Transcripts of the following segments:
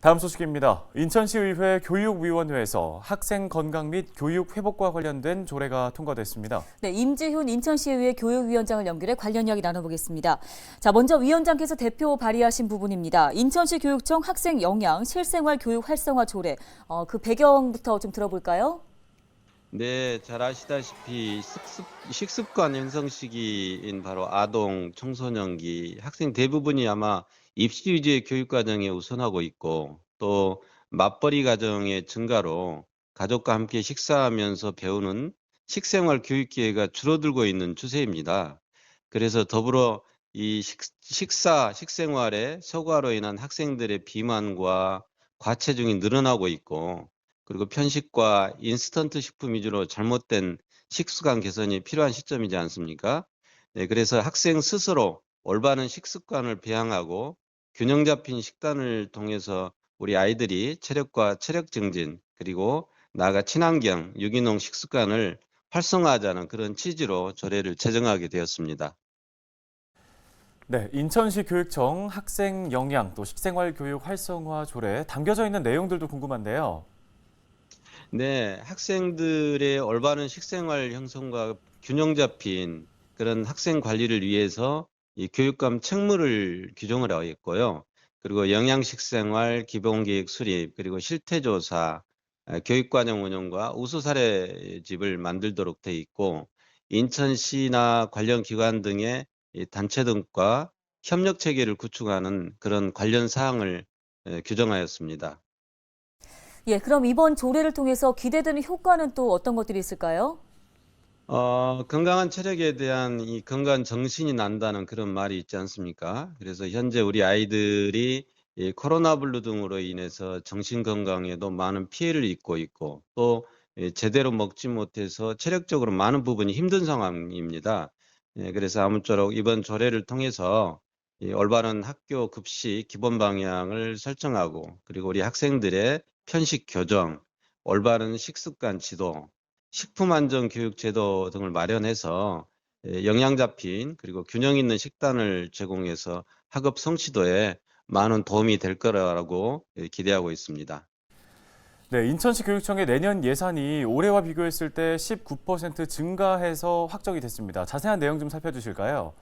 다음 소식입니다. 인천시의회 교육위원회에서 학생 건강 및 교육 회복과 관련된 조례가 통과됐습니다. 네, 임지훈 인천시의회 교육위원장을 연결해 관련 이야기 나눠보겠습니다. 자, 먼저 위원장께서 대표 발의하신 부분입니다. 인천시 교육청 학생 영양 실생활 교육 활성화 조례. 어, 그 배경부터 좀 들어볼까요? 네, 잘 아시다시피 식습, 식습관 형성 시기인 바로 아동, 청소년기 학생 대부분이 아마 입시 위주의 교육 과정에 우선하고 있고 또 맞벌이 가정의 증가로 가족과 함께 식사하면서 배우는 식생활 교육 기회가 줄어들고 있는 추세입니다. 그래서 더불어 이 식, 식사, 식생활에 소과로 인한 학생들의 비만과 과체중이 늘어나고 있고 그리고 편식과 인스턴트 식품 위주로 잘못된 식습관 개선이 필요한 시점이지 않습니까? 네, 그래서 학생 스스로 올바른 식습관을 배양하고 균형 잡힌 식단을 통해서 우리 아이들이 체력과 체력 증진 그리고 나아가 친환경 유기농 식습관을 활성화하자는 그런 취지로 조례를 제정하게 되었습니다. 네, 인천시 교육청 학생 영양 또 식생활 교육 활성화 조례 담겨져 있는 내용들도 궁금한데요. 네, 학생들의 올바른 식생활 형성과 균형 잡힌 그런 학생 관리를 위해서 이 교육감 책무를 규정을 하고 있고요. 그리고 영양식생활 기본계획 수립, 그리고 실태조사, 아, 교육과정 운영과 우수 사례집을 만들도록 돼 있고, 인천시나 관련 기관 등의 이 단체 등과 협력 체계를 구축하는 그런 관련 사항을 에, 규정하였습니다. 예, 그럼 이번 조례를 통해서 기대되는 효과는 또 어떤 것들이 있을까요? 어, 건강한 체력에 대한 이 건강한 정신이 난다는 그런 말이 있지 않습니까? 그래서 현재 우리 아이들이 이 코로나 블루 등으로 인해서 정신 건강에도 많은 피해를 입고 있고 또이 제대로 먹지 못해서 체력적으로 많은 부분이 힘든 상황입니다. 예, 그래서 아무쪼록 이번 조례를 통해서 이 올바른 학교 급식 기본 방향을 설정하고 그리고 우리 학생들의 편식 교정, 올바른 식습관 지도, 식품안전교육제도 등을 마련해서 예, 영양 잡힌 그리고 균형 있는 식단을 제공해서 학업 성취도에 많은 도움이 될 거라고 예, 기대하고 있습니다. 네, 인천시 교육청의 내년 예산이 올해와 비교했을 때 19% 증가해서 확정이 됐습니다. 자세한 내용 좀 살펴주실까요?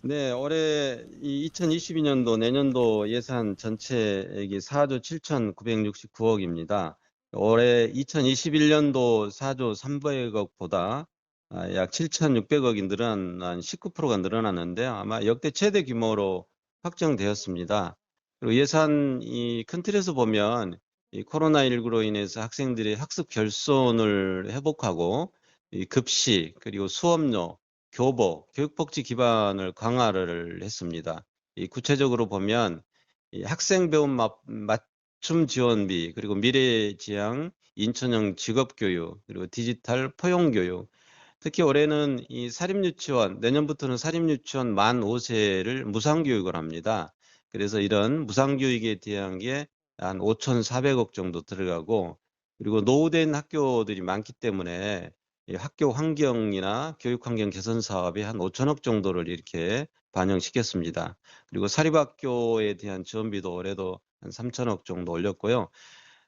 네, 올해 이 2022년도 내년도 예산 전체액이 4조 7,969억입니다. 올해 2021년도 4조 300억보다 아, 약 7,600억이 늘어난 한 19%가 늘어났는데 아마 역대 최대 규모로 확정되었습니다. 그리고 예산 이 큰 틀에서 보면 이 코로나19로 인해서 학생들의 학습 결손을 회복하고 이 급식 그리고 수업료 교복, 교육복지 기반을 강화를 했습니다. 이 구체적으로 보면 이 학생 배움 맞, 맞춤 지원비, 그리고 미래지향 인천형 직업교육, 그리고 디지털 포용교육, 특히 올해는 이 사립유치원, 내년부터는 사립유치원 만 5세를 무상교육을 합니다. 그래서 이런 무상교육에 대한 게 한 5,400억 정도 들어가고, 그리고 노후된 학교들이 많기 때문에 이 학교 환경이나 교육 환경 개선 사업에 한 5천억 정도를 이렇게 반영시켰습니다. 그리고 사립학교에 대한 지원비도 올해도 한 3천억 정도 올렸고요.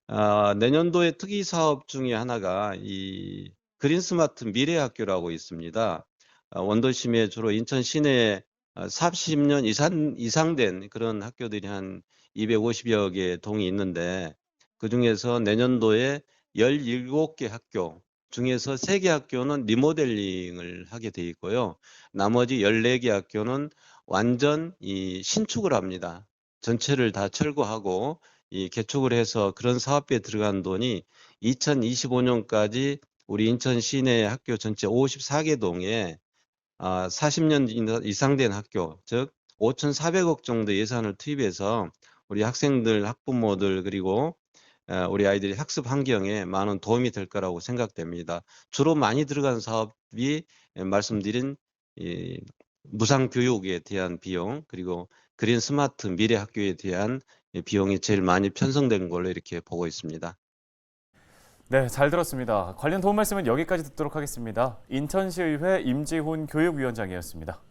아, 내년도의 특이 사업 중에 하나가 이 그린 스마트 미래 학교라고 있습니다. 아, 원도심에 주로 인천 시내에 40년 이상, 이상 된 그런 학교들이 한 250여 개 동이 있는데 그 중에서 내년도에 17개 학교 중에서 3개 학교는 리모델링을 하게 돼 있고요. 나머지 14개 학교는 완전 이 신축을 합니다. 전체를 다 철거하고 이 개축을 해서 그런 사업비에 들어간 돈이 2025년까지 우리 인천 시내 학교 전체 54개 동에 아, 40년 이상 된 학교, 즉 5,400억 정도 예산을 투입해서 우리 학생들, 학부모들 그리고 에, 우리 아이들이 학습 환경에 많은 도움이 될 거라고 생각됩니다. 주로 많이 들어간 사업이 에, 말씀드린 이 무상 교육에 대한 비용 그리고 그린 스마트 미래 학교에 대한 비용이 제일 많이 편성된 걸로 이렇게 보고 있습니다. 네, 잘 들었습니다. 관련 도움 말씀은 여기까지 듣도록 하겠습니다. 인천시의회 임지훈 교육위원장이었습니다.